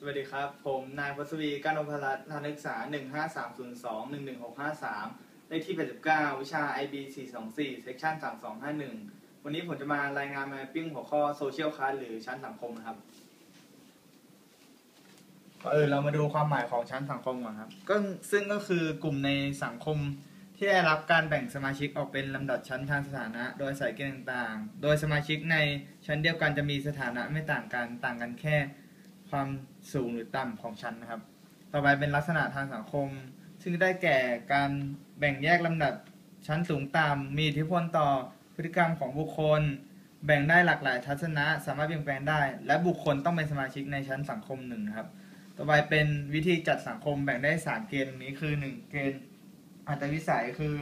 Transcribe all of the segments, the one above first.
สวัสดีครับ ผมนายพัศวีกานพรัตน์นักศึกษา 15302 11653 เลขที่ 89 วิชา IB 424 Section 3251 วันนี้ผมจะมารายงานมาปิ้งหัวข้อ Social Class หรือชั้นสังคมนะครับก่อนอื่นเรามาดูความหมายของชั้นสังคมก่อนครับ ก็ซึ่งก็คือกลุ่มในสังคมที่ได้รับการแบ่งสมาชิกออกเป็นลำดับชั้นทางสถานะ โดยใส่เกณฑ์ต่างๆ โดยสมาชิกในชั้นเดียวกันจะมีสถานะไม่ต่างกัน ต่างกันแค่ ความสูงหรือต่ำของชั้นนะครับ ต่อไปเป็นลักษณะทางสังคม ซึ่งได้แก่การแบ่งแยกลำดับชั้นสูงต่ำมีอิทธิพลต่อพฤติกรรมของบุคคล แบ่งได้หลากหลายทัศนะ สามารถเปลี่ยนแปลงได้ และบุคคลต้องเป็นสมาชิกในชั้นสังคมหนึ่งครับ ต่อไปเป็นวิธีจัดสังคมแบ่งได้สามเกณฑ์นี้คือหนึ่งเกณฑ์อัตวิสัยคือ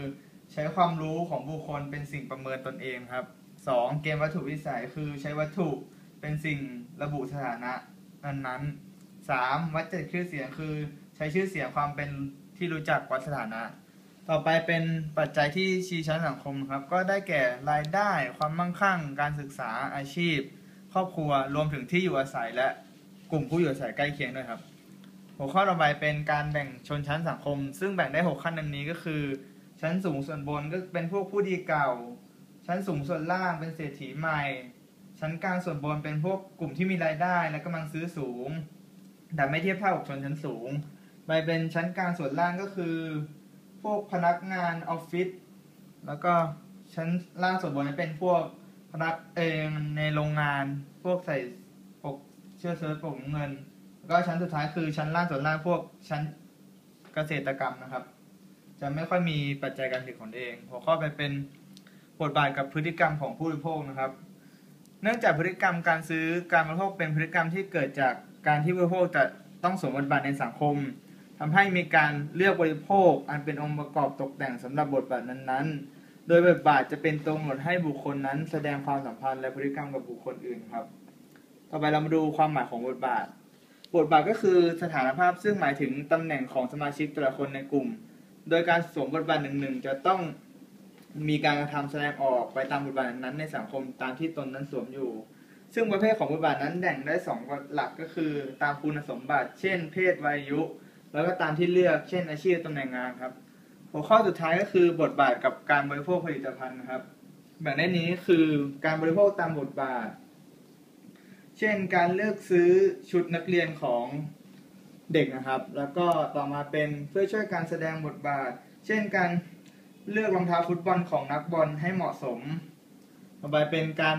ใช้ความรู้ของบุคคลเป็นสิ่งประเมินตนเองครับสองเกณฑ์วัตถุวิสัยคือใช้วัตถุเป็นสิ่งระบุสถานะ นั้นๆสามวัดจัดชื่อเสียงคือ ใช้ชื่อเสียงความเป็นที่รู้จักวัดสถานะ ต่อไปเป็นปัจจัยที่ชี้ชั้นสังคมครับ ก็ได้แก่รายได้ ความมั่งคั่ง การศึกษาอาชีพ ครอบครัวรวมถึงที่อยู่อาศัยและกลุ่มผู้อยู่อาศัยใกล้เคียงด้วยครับ หัวข้อต่อไปเป็นการแบ่งชนชั้นสังคม ซึ่งแบ่งได้ 6 ขั้นดังนี้ก็คือ ชั้นสูงส่วนบนก็เป็นพวกผู้ดีเก่า ชั้นสูงส่วนล่างเป็นเศรษฐีใหม่ ชั้นกลางส่วนบนเป็นพวกกลุ่มที่มีรายได้และกำลังซื้อสูง แต่ไม่เทียบเท่ากับชนชั้นสูง ไปเป็นชั้นกลางส่วนล่างก็คือ พวกพนักงานออฟฟิศแล้วก็ชั้นล่างส่วนบนเป็นพวกพนักเองในโรงงาน พวกใส่ปกเสื้อเชิ้ตปกเงิน แล้วก็ชั้นสุดท้ายคือชั้นล่างส่วนล่างพวกชั้นเกษตรกรรมนะครับ จะไม่ค่อยมีปัจจัยการผลิตของตัวเองหัวข้อไปเป็นบทบาทกับพฤติกรรมของผู้บริโภคนะครับ เนื่องจากพฤติกรรมการซื้อการบริโภคเป็นพฤติกรรมที่เกิดจากการที่ผู้บริโภคจะต้องสวมบทบาทในสังคมทำให้มีการเลือกบริโภค อันเป็นองค์ประกอบตกแต่งสำหรับบทบาทนั้นๆ โดยบทบาทจะเป็นตัวกำหนดให้บุคคลนั้น แสดงความสัมพันธ์และพฤติกรรมกับบุคคลอื่นครับ ต่อไปเรามาดูความหมายของบทบาท บทบาทก็คือสถานภาพซึ่งหมายถึงตำแหน่งของสมาชิกแต่ละคนในกลุ่ม โดยการสวมบทบาทหนึ่งๆจะต้อง มีการกระทำแสดงออกไปตามบทบาทนั้นในสังคมตามที่ตนนั้นสวมอยู่ ซึ่งประเภทของบทบาทนั้นแบ่งได้สองหลักก็คือ ตามคุณสมบัติ เช่น เพศวัยอายุ แล้วก็ตามที่เลือก เช่น อาชีพตำแหน่งงานครับ หัวข้อสุดท้ายก็คือบทบาทกับการบริโภคผลิตภัณฑ์นะครับแบ่งได้นี้คือการบริโภคตามบทบาท เช่น การเลือกซื้อชุดนักเรียนของเด็กนะครับ แล้วก็ต่อมาเป็นเพื่อช่วยการแสดงบทบาท เช่นการ เลือกรองเท้าฟุตบอลของนักบอลให้เหมาะสม ต่อไปเป็นการ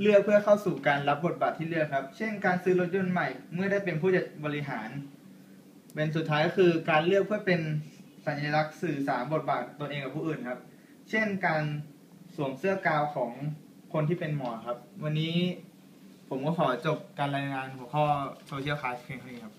เลือกเพื่อเข้าสู่การรับบทบาทที่เลือกครับ เช่น การซื้อรถยนต์ใหม่เมื่อได้เป็นผู้จัดบริหาร เป็นสุดท้ายก็คือการเลือกเพื่อเป็นสัญลักษณ์สื่อสารบทบาทตนเองกับผู้อื่นครับ เช่นการสวมเสื้อกาวของคนที่เป็นหมอครับ วันนี้ผมก็ขอจบการรายงานหัวข้อโซเชียลคลาสเพียงเท่านี้ครับ